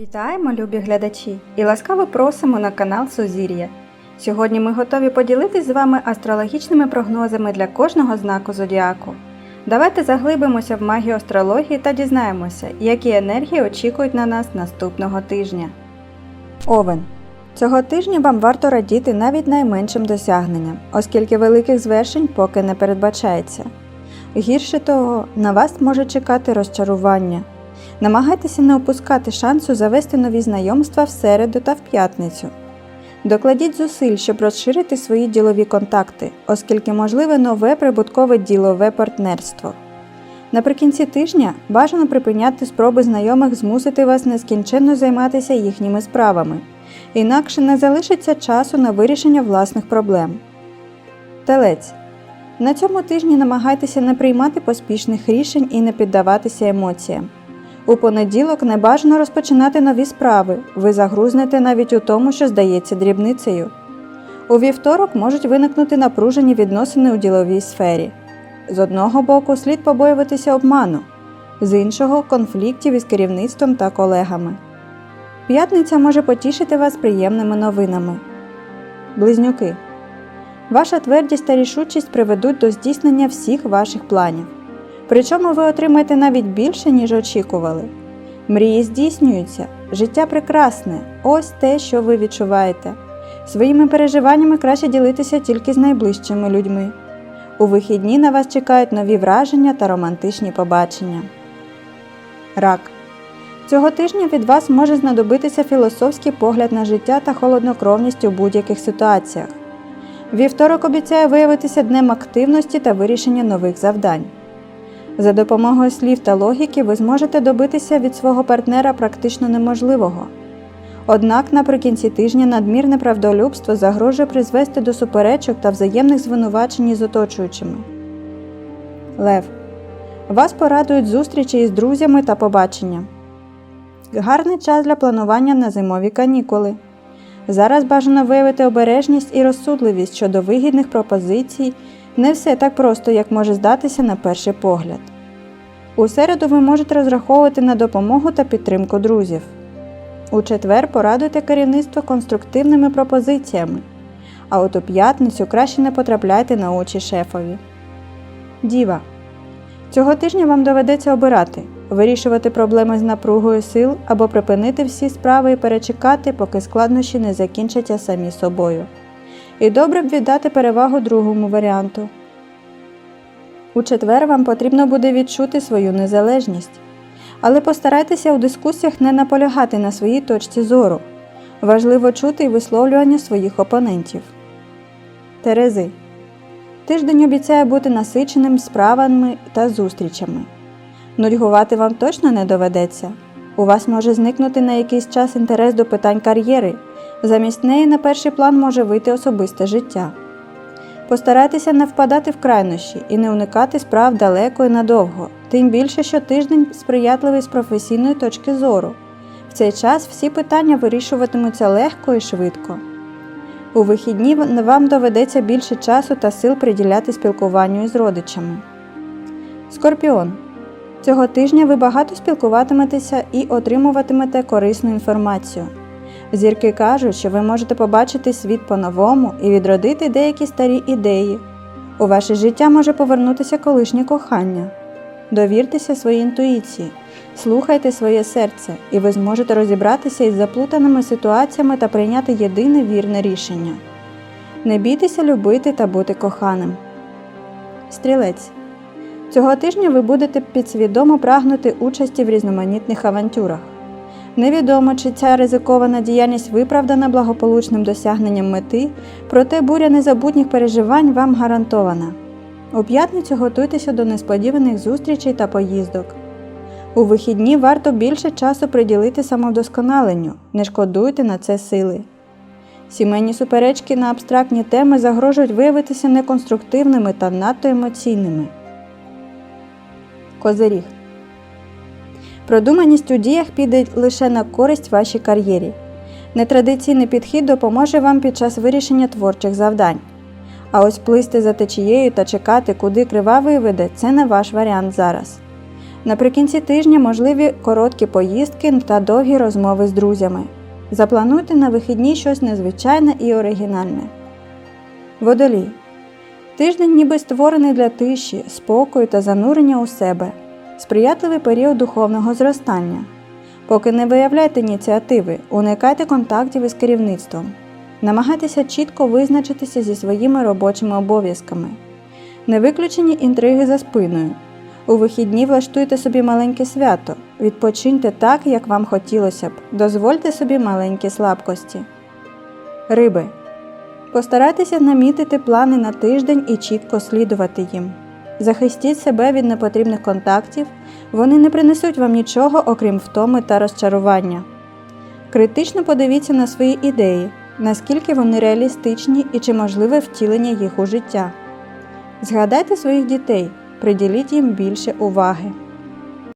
Вітаємо, любі глядачі, і ласкаво просимо на канал Сузір'я. Сьогодні ми готові поділитись з вами астрологічними прогнозами для кожного знаку зодіаку. Давайте заглибимося в магію астрології та дізнаємося, які енергії очікують на нас наступного тижня. Овен. Цього тижня вам варто радіти навіть найменшим досягненням, оскільки великих звершень поки не передбачається. Гірше того, на вас може чекати розчарування. Намагайтеся не опускати шансу завести нові знайомства в середу та в п'ятницю. Докладіть зусиль, щоб розширити свої ділові контакти, оскільки можливе нове прибуткове ділове партнерство. Наприкінці тижня бажано припиняти спроби знайомих змусити вас нескінченно займатися їхніми справами, інакше не залишиться часу на вирішення власних проблем. Телець. На цьому тижні намагайтеся не приймати поспішних рішень і не піддаватися емоціям. У понеділок не бажано розпочинати нові справи, ви загрузнете навіть у тому, що здається дрібницею. У вівторок можуть виникнути напружені відносини у діловій сфері. З одного боку, слід побоюватися обману, з іншого конфліктів із керівництвом та колегами. П'ятниця може потішити вас приємними новинами. Близнюки. Ваша твердість та рішучість приведуть до здійснення всіх ваших планів. Причому ви отримаєте навіть більше, ніж очікували. Мрії здійснюються, життя прекрасне, ось те, що ви відчуваєте. Своїми переживаннями краще ділитися тільки з найближчими людьми. У вихідні на вас чекають нові враження та романтичні побачення. Рак. Цього тижня від вас може знадобитися філософський погляд на життя та холоднокровність у будь-яких ситуаціях. Вівторок обіцяє виявитися днем активності та вирішення нових завдань. За допомогою слів та логіки ви зможете добитися від свого партнера практично неможливого. Однак наприкінці тижня надмірне правдолюбство загрожує призвести до суперечок та взаємних звинувачень з оточуючими. Лев. Вас порадують зустрічі із друзями та побачення. Гарний час для планування на зимові канікули. Зараз бажано виявити обережність і розсудливість щодо вигідних пропозицій. Не все так просто, як може здатися на перший погляд. У середу ви можете розраховувати на допомогу та підтримку друзів. У четвер порадуйте керівництво конструктивними пропозиціями, а от у п'ятницю краще не потрапляйте на очі шефові. Діва. Цього тижня вам доведеться обирати вирішувати проблеми з напругою сил або припинити всі справи і перечекати, поки складнощі не закінчаться самі собою. І добре б віддати перевагу другому варіанту. У четвер вам потрібно буде відчути свою незалежність. Але постарайтеся у дискусіях не наполягати на своїй точці зору. Важливо чути і висловлювання своїх опонентів. Терези. Тиждень обіцяє бути насиченим справами та зустрічами. Нудьгувати вам точно не доведеться. У вас може зникнути на якийсь час інтерес до питань кар'єри. Замість неї на перший план може вийти особисте життя. Постарайтеся не впадати в крайнощі і не уникати справ далеко і надовго, тим більше, що тиждень сприятливий з професійної точки зору. В цей час всі питання вирішуватимуться легко і швидко. У вихідні вам доведеться більше часу та сил приділяти спілкуванню із родичами. Скорпіон. Цього тижня ви багато спілкуватиметеся і отримуватимете корисну інформацію. Зірки кажуть, що ви можете побачити світ по-новому і відродити деякі старі ідеї. У ваше життя може повернутися колишнє кохання. Довіртеся своїй інтуїції, слухайте своє серце, і ви зможете розібратися із заплутаними ситуаціями та прийняти єдине вірне рішення. Не бійтеся любити та бути коханим. Стрілець. Цього тижня ви будете підсвідомо прагнути участі в різноманітних авантюрах. Невідомо, чи ця ризикована діяльність виправдана благополучним досягненням мети, проте буря незабутніх переживань вам гарантована. У п'ятницю готуйтеся до несподіваних зустрічей та поїздок. У вихідні варто більше часу приділити самовдосконаленню, не шкодуйте на це сили. Сімейні суперечки на абстрактні теми загрожують виявитися неконструктивними та надто емоційними. Козиріг. Продуманість у діях піде лише на користь вашій кар'єрі. Нетрадиційний підхід допоможе вам під час вирішення творчих завдань. А ось плисти за течією та чекати, куди крива виведе, це не ваш варіант зараз. Наприкінці тижня можливі короткі поїздки та довгі розмови з друзями. Заплануйте на вихідні щось незвичайне і оригінальне. Водолій. Тиждень ніби створений для тиші, спокою та занурення у себе. Сприятливий період духовного зростання. Поки не виявляйте ініціативи, уникайте контактів із керівництвом. Намагайтеся чітко визначитися зі своїми робочими обов'язками. Не виключені інтриги за спиною. У вихідні влаштуйте собі маленьке свято, відпочиньте так, як вам хотілося б, дозвольте собі маленькі слабкості. Риби. Постарайтеся намітити плани на тиждень і чітко слідувати їм. Захистіть себе від непотрібних контактів, вони не принесуть вам нічого, окрім втоми та розчарування. Критично подивіться на свої ідеї, наскільки вони реалістичні і чи можливе втілення їх у життя. Згадайте своїх дітей, приділіть їм більше уваги.